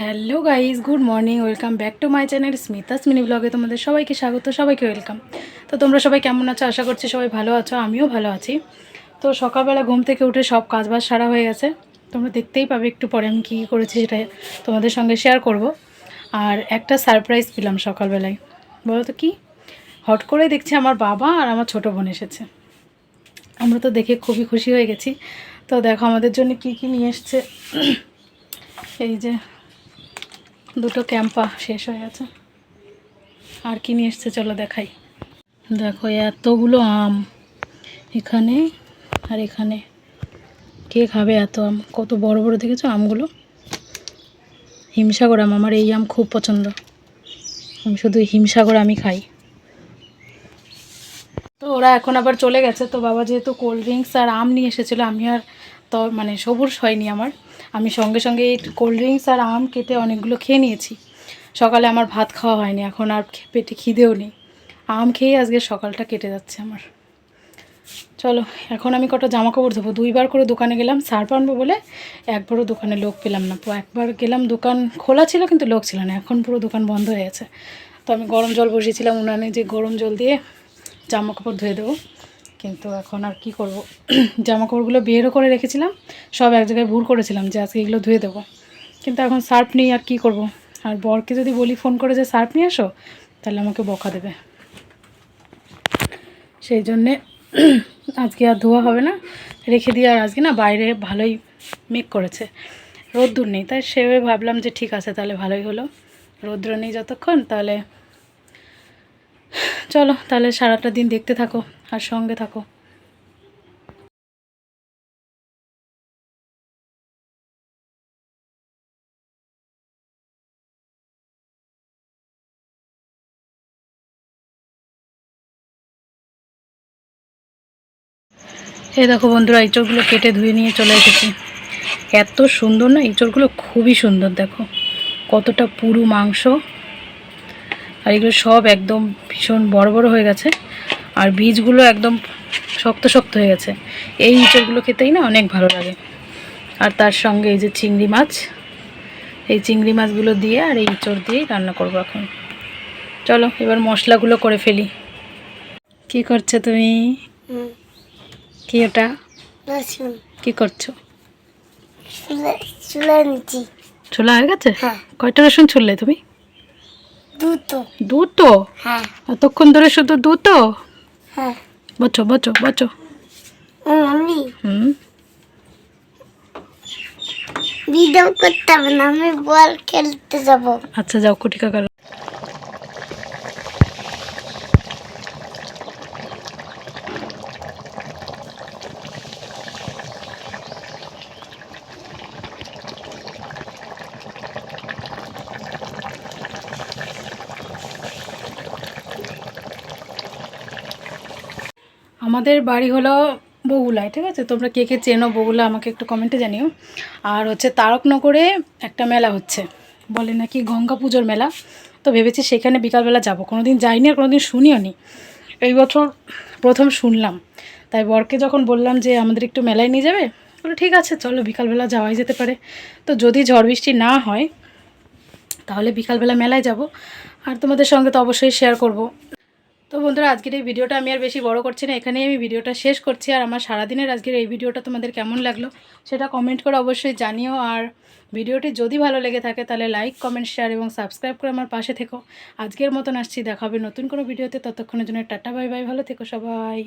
Hello guys good morning, welcome back to my channel Smita's mini ব্লগে তোমাদের সবাইকে স্বাগত, সবাইকে ওয়েলকাম। তো তোমরা সবাই কেমন আছো? আশা করছি সবাই ভালো আছো, আমিও ভালো আছি। তো সকালবেলা ঘুম থেকে উঠে সব কাজবাজ সারা হয়ে গেছে। তোমরা দেখতেই পাবে একটু পরে আমি কী করেছি সেটা তোমাদের সঙ্গে শেয়ার করব। আর একটা সারপ্রাইজ পেলাম সকালবেলায়। বলো তো কি? হট করে দেখছি আমার বাবা আর আমার ছোটো বোন এসেছে। আমরা তো দেখে খুবই খুশি হয়ে গেছি। তো দেখো আমাদের জন্য কি কি নিয়ে এসছে। এই যে দুটো ক্যাম্পা শেষ হয়ে গেছে। আর কি নিয়ে এসছে চলো দেখাই। দেখো এতগুলো আম এখানে আর এখানে। কে খাবে এত আম? কত বড় বড় দেখেছ আমগুলো? হিমসাগর আম, আমার এই আম খুব পছন্দ। আমি শুধু হিমসাগর আমি খাই। তো ওরা এখন আবার চলে গেছে। তো বাবা যেহেতু কোল্ড ড্রিঙ্কস আর আম নিয়ে এসেছিল, আমি আর মানে সবুজ হয়নি আমার। আমি সঙ্গে সঙ্গে এই কোল্ড ড্রিঙ্কস আর আম কেটে অনেকগুলো খেয়ে নিয়েছি। সকালে আমার ভাত খাওয়া হয়নি, এখন আর পেটে খিদেও নেই। আম খেয়ে আজকে সকালটা কেটে যাচ্ছে আমার। চলো, এখন আমি কটা জামা কাপড় ধোবো। দুইবার করে দোকানে গেলাম সার্ফ আনব বলে একবারও দোকানে লোক পেলাম না। তো একবার গেলাম, দোকান খোলা ছিল কিন্তু লোক ছিল না। এখন পুরো দোকান বন্ধ হয়ে গেছে তো আমি গরম জল বসিয়েছিলাম, উনানে যে গরম জল দিয়ে জামা কাপড় ধুয়ে দেবো। কিন্তু এখন আর কি করব? জামা কাপড়গুলো বেরও করে রেখেছিলাম। সব এক জায়গায় ভুল করেছিলাম যে আজকে এগুলো ধুয়ে দেবো। কিন্তু এখন সার্ফ নেই আর কি করব? আর বরকে যদি বলি ফোন করে যে সার্ফ নিয়ে আসো, তাহলে আমাকে বকা দেবে। সেই জন্যে আজকে আর ধোয়া হবে না। রেখে দিয়ে আর আজকে না বাইরে ভালোই মেঘ করেছে। রোদ্দুর নেই। তাই সেভাবে ভাবলাম যে ঠিক আছে, তাহলে ভালোই হলো। রৌদ্র নেই যতক্ষণ, তাহলে চলো, তাহলে সারাটা দিন দেখতে থাকো আর সঙ্গে থাকো। এই দেখো বন্ধুরা, ইঁচড়গুলো কেটে ধুয়ে নিয়ে চলে এসেছি। এত সুন্দর না, ইঁচড়গুলো খুবই সুন্দর, দেখো। কতটা পুরু মাংস। আর এগুলো সব একদম ভীষণ বড় বড় হয়ে গেছে। আর বীজগুলো একদম শক্ত শক্ত হয়ে গেছে। এই ইঁচড়গুলো খেতেই না অনেক ভালো লাগে। আর তার সঙ্গে এই যে চিংড়ি মাছ এই চিংড়ি মাছগুলো দিয়ে আর এই ইঁচড় দিয়েই রান্না করব এখন। চলো এবার মশলাগুলো করে ফেলি। কি করছ তুমি? কি ওটা? কি করছ? ছোলা হয়ে গেছে? হ্যাঁ। কয়টা রসুন ছুললে তুমি? দুটো দুটো হ্যাঁ। এতক্ষণ ধরে শুধু দুটো হ্যাঁ। বচো বচো বচো মামি হুম। ভিডিও করতে হবে না আমি বল খেলতে যাব। আচ্ছা যাও কুটি কাকার আমাদের বাড়ি হলো বগুলায় ঠিক আছে? তোমরা কে কে চেনো বগুলা আমাকে একটু কমেন্টে জানিও। আর হচ্ছে তারকনগরে একটা মেলা হচ্ছে। বলে নাকি গঙ্গা পুজোর মেলা। তো ভেবেছি সেখানে বিকালবেলা যাব। কোনো দিন যাইনি আর কোনো দিন শুনিও নি। এই বছর প্রথম শুনলাম। তাই বরকে যখন বললাম যে আমাদের একটু মেলায় নিয়ে যাবে, বলে ঠিক আছে, চলো বিকালবেলা যাওয়াই যেতে পারে। তো যদি ঝড় বৃষ্টি না হয়, তাহলে বিকালবেলা মেলায় যাব। আর তোমাদের সঙ্গে তো অবশ্যই শেয়ার করব। তো বন্ধুরা, আজকের এই ভিডিওটা আমি আর বেশি বড় করছি না, এখানেই আমি ভিডিওটা শেষ করছি। আর আমার সারাদিনের আজকের এই ভিডিওটা তোমাদের কেমন লাগল সেটা কমেন্ট করে অবশ্যই জানিও। আর ভিডিওটি যদি ভালো লেগে থাকে তাহলে লাইক কমেন্ট শেয়ার এবং সাবস্ক্রাইব করে আমার পাশে থেকো। আজকের মতন আসছি দেখাবে নতুন কোনো ভিডিওতে। ততক্ষণের জন্য টাটা বাই বাই ভালো থেকো সবাই।